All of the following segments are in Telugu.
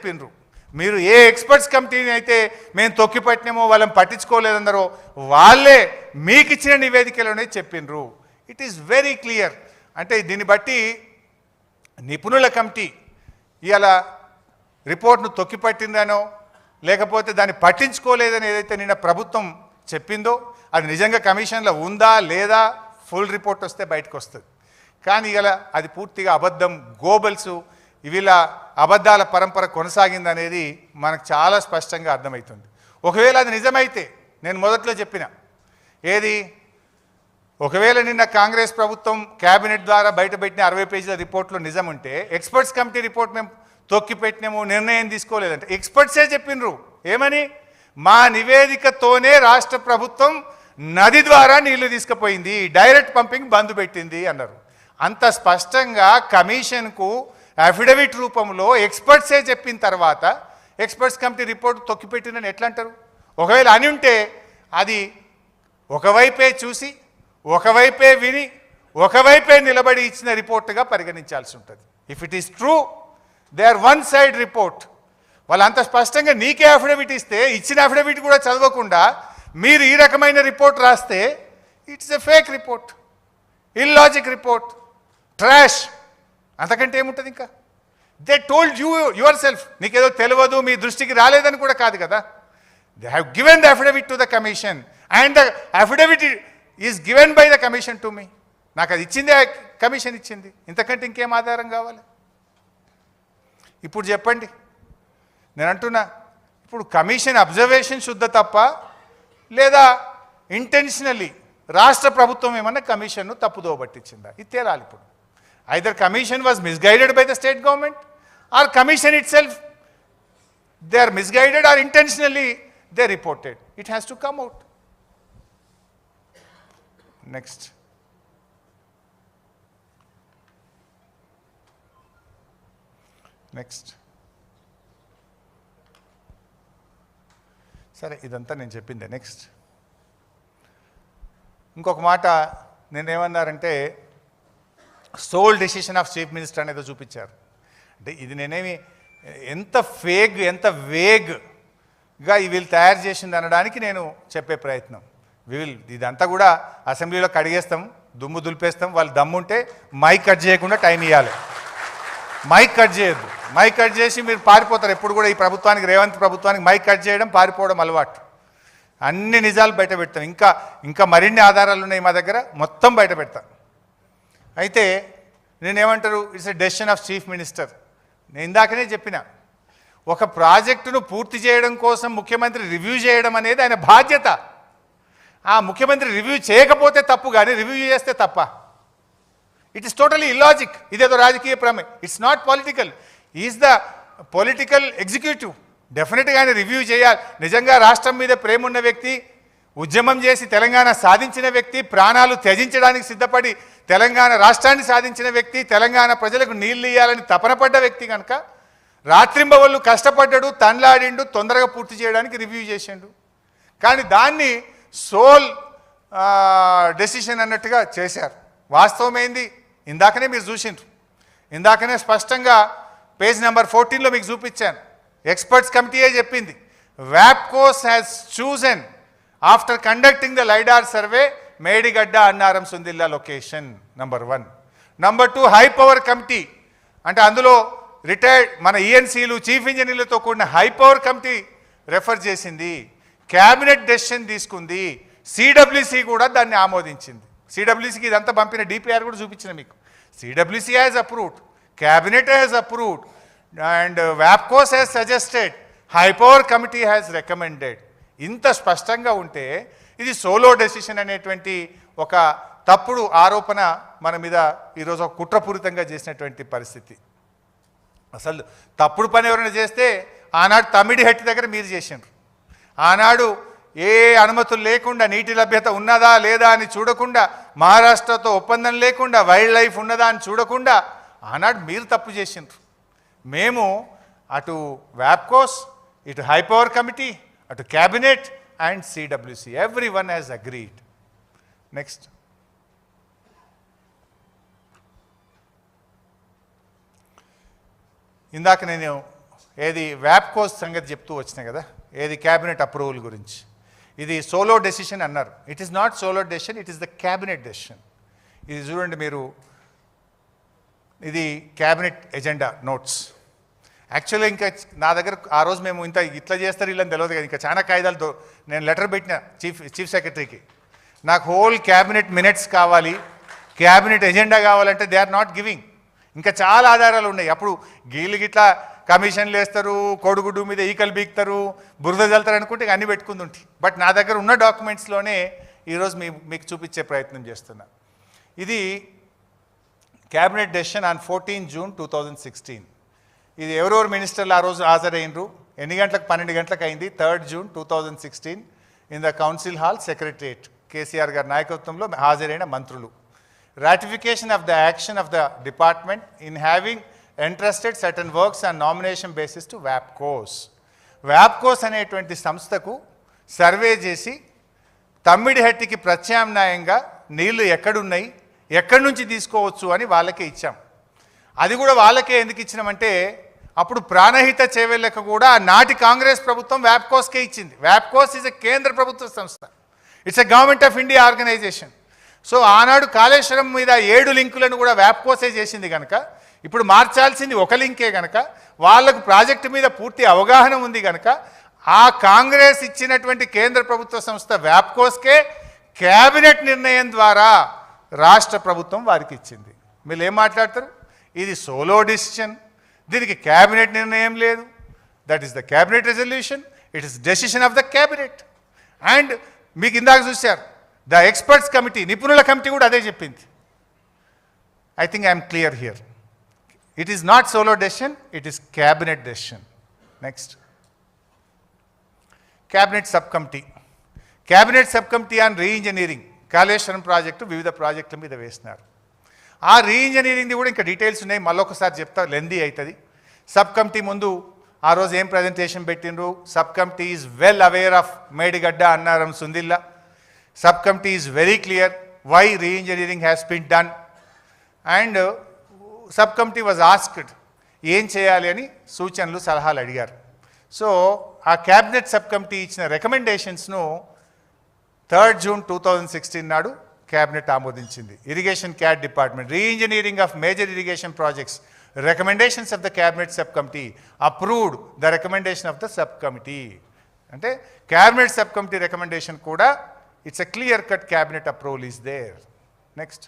చెప్పిండ్రు మీరు ఏ ఎక్స్పర్ట్స్ కమిటీని అయితే మేము తొక్కిపట్టినామో వాళ్ళని పట్టించుకోలేదన్నారో వాళ్ళే మీకు ఇచ్చిన నివేదికలోనే చెప్పిండ్రు ఇట్ ఈస్ వెరీ క్లియర్ అంటే దీన్ని బట్టి నిపుణుల కమిటీ ఇవాళ రిపోర్ట్ను తొక్కిపట్టిందనో లేకపోతే దాన్ని పట్టించుకోలేదని ఏదైతే నిన్న ప్రభుత్వం చెప్పిందో అది నిజంగా కమిషన్లో ఉందా లేదా ఫుల్ రిపోర్ట్ వస్తే బయటకు వస్తుంది కానీ ఇలా అది పూర్తిగా అబద్ధం గోబల్స్ వీళ్ళ అబద్ధాల పరంపర కొనసాగిందనేది మనకు చాలా స్పష్టంగా అర్థమవుతుంది ఒకవేళ అది నిజమైతే నేను మొదట్లో చెప్పిన ఏది? ఒకవేళ నిన్న కాంగ్రెస్ ప్రభుత్వం కేబినెట్ ద్వారా బయటపెట్టిన అరవై పేజీల రిపోర్ట్లో నిజం ఉంటే ఎక్స్పర్ట్స్ కమిటీ రిపోర్ట్ మేము తొక్కిపెట్టినాము నిర్ణయం తీసుకోలేదంటే ఎక్స్పర్ట్సే చెప్పినరు. ఏమని? మా నివేదికతోనే రాష్ట్ర ప్రభుత్వం నది ద్వారా నీళ్ళు తీసుకుపోయింది డైరెక్ట్ పంపింగ్ బంద్ పెట్టింది అన్నారు. అంత స్పష్టంగా కమిషన్కు అఫిడవిట్ రూపంలో ఎక్స్పర్ట్సే చెప్పిన తర్వాత ఎక్స్పర్ట్స్ కమిటీ రిపోర్ట్ తొక్కిపెట్టినని ఎట్లా అంటారు ఒకవేళ అని ఉంటే అది ఒకవైపే చూసి ఒకవైపే విని ఒకవైపే నిలబడి ఇచ్చిన రిపోర్ట్గా పరిగణించాల్సి ఉంటుంది. If it is true they are one side report వాళ్ళు అంత స్పష్టంగా నీకే అఫిడవిట్ ఇస్తే ఇచ్చిన అఫిడవిట్ కూడా చదవకుండా మీరు ఈ రకమైన రిపోర్ట్ రాస్తే it's a fake report illogic report trash అంతకంటే ఏముంటుంది ఇంకా? They told you yourself నీకేదో తెలియదు మీ దృష్టికి రాలేదని కూడా కాదు కదా? They have given the affidavit to the commission and the affidavit is given by the commission to me నాకు అది ఇచ్చింది కమిషన్ ఇచ్చింది. ఇంతకంటే ఇంకేం ఆధారం కావాలి? ఇప్పుడు చెప్పండి. నేను అంటున్నా ఇప్పుడు కమిషన్ అబ్జర్వేషన్ శుద్ధ తప్ప లేదా ఇంటెన్షనల్లీ రాష్ట్ర ప్రభుత్వం ఏమన్నా కమిషన్ను తప్పుదోబట్టించిందా ఇది తేలాలి ఇప్పుడు. either commission was misguided by the state government or commission itself they are misguided or intentionally they reported it has to come out next next సరే ఇదంతా నేను చెప్పిందే నెక్స్ట్ ఇంకొక మాట నేనేమన్నారంటే sole decision of chief minister అనేది చూపించారు. అంటే ఇది నేనేమి ఎంత ఫేగ్ ఎంత వేగ్గా వీళ్ళు తయారు చేసింది అనడానికి నేను చెప్పే ప్రయత్నం. విల్ ఇదంతా కూడా అసెంబ్లీలో కడిగేస్తాం దుమ్ము దులిపేస్తాం వాళ్ళు దమ్ముంటే మైక్ కట్ చేయకుండా టైం ఇవ్వాలి మైక్ కట్ చేయొద్దు. మైక్ కట్ చేసి మీరు పారిపోతారు. ఎప్పుడు కూడా ఈ ప్రభుత్వానికి రేవంత్ ప్రభుత్వానికి మైక్ కట్ చేయడం పారిపోవడం అలవాటు. అన్ని నిజాలు బయట పెడతాం. ఇంకా ఇంకా మరిన్ని ఆధారాలు ఉన్నాయి మా దగ్గర మొత్తం బయట పెడతాం. అయితే నేనేమంటారు it's a decision of chief minister నేను ఇందాకనే చెప్పిన ఒక ప్రాజెక్టును పూర్తి చేయడం కోసం ముఖ్యమంత్రి రివ్యూ చేయడం అనేది ఆయన బాధ్యత. ఆ ముఖ్యమంత్రి రివ్యూ చేయకపోతే తప్పు కానీ రివ్యూ చేస్తే తప్ప. ఇట్ ఇస్ టోటలీ ఇల్లాజిక్ ఇదేదో రాజకీయ ప్రమే it's not political is the political executive డెఫినెట్గా ఆయన రివ్యూ చేయాలి. నిజంగా రాష్ట్రం మీద ప్రేమ ఉన్న వ్యక్తి ఉద్యమం చేసి తెలంగాణ సాధించిన వ్యక్తి ప్రాణాలు త్యజించడానికి సిద్ధపడి తెలంగాణ రాష్ట్రాన్ని సాధించిన వ్యక్తి తెలంగాణ ప్రజలకు నీళ్ళు ఇవ్వాలని తపనపడ్డ వ్యక్తి కనుక రాత్రింబవళ్ళు కష్టపడ్డాడు తండ్లాడిండు తొందరగా పూర్తి చేయడానికి రివ్యూ చేసిండు. కానీ దాన్ని సోల్ డెసిషన్ అన్నట్టుగా చేశారు. వాస్తవం ఏంది ఇందాకనే మీరు చూసిండ్రు. ఇందాకనే స్పష్టంగా పేజ్ నెంబర్ ఫోర్టీన్లో మీకు చూపించాను. ఎక్స్పర్ట్స్ కమిటీయే చెప్పింది. వ్యాప్కోస్ has chosen after conducting the lidar survey Medigadda Annaram Sundilla location number one number two high power committee అంటే అందులో రిటైర్డ్ మన ఈఎన్సీలు చీఫ్ ఇంజనీర్లతో కూడిన హై పవర్ కమిటీ రెఫర్ చేసింది. క్యాబినెట్ డెసిషన్ తీసుకుంది. సిడబ్ల్యూసీ కూడా దాన్ని ఆమోదించింది. సిడబ్ల్యూసీకి ఇదంతా పంపిన డిపిఆర్ కూడా చూపించిన మీకు. CWC has approved cabinet has approved and వ్యాప్కోస్ has suggested high power committee has recommended ఇంత స్పష్టంగా ఉంటే ఇది సోలో డెసిషన్ అనేటువంటి ఒక తప్పుడు ఆరోపణ మన మీద ఈరోజు ఒక కుట్రపూరితంగా చేసినటువంటి పరిస్థితి. అసలు తప్పుడు పని ఎవరైనా చేస్తే ఆనాడు తమిడి హెట్టి దగ్గర మీరు చేసిండ్రు. ఆనాడు ఏ అనుమతులు లేకుండా నీటి లభ్యత ఉన్నదా లేదా అని చూడకుండా మహారాష్ట్రతో ఒప్పందం లేకుండా వైల్డ్ లైఫ్ ఉన్నదా అని చూడకుండా ఆనాడు మీరు తప్పు చేసిండ్రు. మేము అటు వ్యాప్కోస్ ఇటు హై పవర్ కమిటీ అటు cabinet and CWC everyone has agreed next ఇందాక నేను ఏది వ్యాప్కోస్ సంగతి చెప్తూ వచ్చినాయి కదా ఏది క్యాబినెట్ అప్రూవల్ గురించి. ఇది సోలో డెసిషన్ అన్నారు. It is not solo decision it is the cabinet decision ఇది చూడండి మీరు ఇది క్యాబినెట్ ఎజెండా నోట్స్ యాక్చువల్గా ఇంకా నా దగ్గర ఆ రోజు మేము ఇంత ఇట్లా చేస్తారు వీళ్ళని తెలియదు కదా. ఇంకా చాలా కాగితాలతో నేను లెటర్ పెట్టిన చీఫ్ చీఫ్ సెక్రటరీకి. నాకు హోల్ క్యాబినెట్ మినిట్స్ కావాలి. క్యాబినెట్ ఎజెండా కావాలంటే దే ఆర్ నాట్ గివింగ్. ఇంకా చాలా ఆధారాలు ఉన్నాయి. అప్పుడు గీళ్ళు గిట్లా కమిషన్లు వేస్తారు కోడిగుడ్డు మీద ఈకలు బీక్తారు బురద చల్లుతారు అనుకుంటే ఇక అన్ని పెట్టుకుంది ఉంటాయి బట్ నా దగ్గర ఉన్న డాక్యుమెంట్స్లోనే ఈరోజు మీ మీకు చూపించే ప్రయత్నం చేస్తున్నా. ఇది cabinet decision on fourteen June two thousand sixteen. ఇది ఎవరెవరు మినిస్టర్లు ఆ రోజు హాజరైనరు ఎన్ని గంటలకు? పన్నెండు గంటలకు అయింది. Third June two thousand sixteen. In the council hall secretariat KCR గారి నాయకత్వంలో హాజరైన మంత్రులు. Ratification of the action of the department in having entrusted certain works and nomination basis to వ్యాప్కోస్ వ్యాప్కోస్ అనేటువంటి సంస్థకు సర్వే చేసి తమ్మిడిహట్టికి ప్రత్యామ్నాయంగా నీళ్ళు ఎక్కడున్నాయి ఎక్కడి నుంచి తీసుకోవచ్చు అని వాళ్ళకే ఇచ్చాం. అది కూడా వాళ్ళకే ఎందుకు ఇచ్చినామంటే అప్పుడు ప్రాణహిత చేవెళ్ళక కూడా నాటి కాంగ్రెస్ ప్రభుత్వం వ్యాప్కోస్కే ఇచ్చింది. వ్యాప్కోస్ ఇస్ ఎ కేంద్ర ప్రభుత్వ సంస్థ. It's a government of India organisation so ఆనాడు కాళేశ్వరం మీద ఏడు లింకులను కూడా వ్యాప్కోసే చేసింది కనుక ఇప్పుడు మార్చాల్సింది ఒక లింకే కనుక వాళ్ళకు ప్రాజెక్టు మీద పూర్తి అవగాహన ఉంది కనుక ఆ కాంగ్రెస్ ఇచ్చినటువంటి కేంద్ర ప్రభుత్వ సంస్థ వ్యాప్కోస్కే కేబినెట్ నిర్ణయం ద్వారా రాష్ట్ర ప్రభుత్వం వారికి ఇచ్చింది. మీరు ఏం మాట్లాడతారు? ఇది సోలో డిసిషన్ దీనికి క్యాబినెట్ నిర్ణయం లేదు. That is the cabinet resolution it is decision of the cabinet and మీకు ఇందాక చూశారు ద ఎక్స్పర్ట్స్ కమిటీ నిపుణుల కమిటీ కూడా అదే చెప్పింది. I think I'm clear here it is not solo decision it is cabinet decision next cabinet sub committee cabinet sub committee on reengineering Kaleshwaram project వివిధ ప్రాజెక్టుల మీద వేసినారు. ఆ రీఇంజనీరింగ్ది కూడా ఇంకా డీటెయిల్స్ ఉన్నాయి. మళ్ళొకసారి చెప్తా లెందీ అవుతుంది సబ్ కమిటీ ముందు ఆ రోజు ఏం ప్రజెంటేషన్ పెట్టిండ్రు? Sub committee is well aware of Medigadda Annaram Sundilla. Sub committee is very clear why reengineering has been done and sub committee was asked ఏం చేయాలి అని సూచనలు సలహాలు అడిగారు. సో ఆ క్యాబినెట్ సబ్ కమిటీ ఇచ్చిన రికమెండేషన్స్ను third June two thousand sixteen నాడు క్యాబినెట్ ఆమోదించింది. Irrigation CAD department reengineering of major irrigation projects recommendations of the cabinet sub committee approved the recommendation of the sub committee అంటే క్యాబినెట్ సబ్ కమిటీ రికమెండేషన్ కూడా it's a clear cut cabinet approval is there next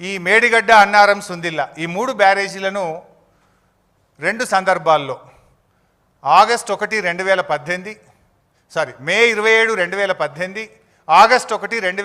ఈ మేడిగడ్డ అన్నారం సుందిల్ల ఈ మూడు బ్యారేజీలను రెండు సందర్భాల్లో ఆగస్ట్ ఒకటి రెండు వేల పద్దెనిమిది సారీ మే ఇరవై ఏడు రెండు వేల పద్దెనిమిది ఆగస్ట్ ఒకటి రెండు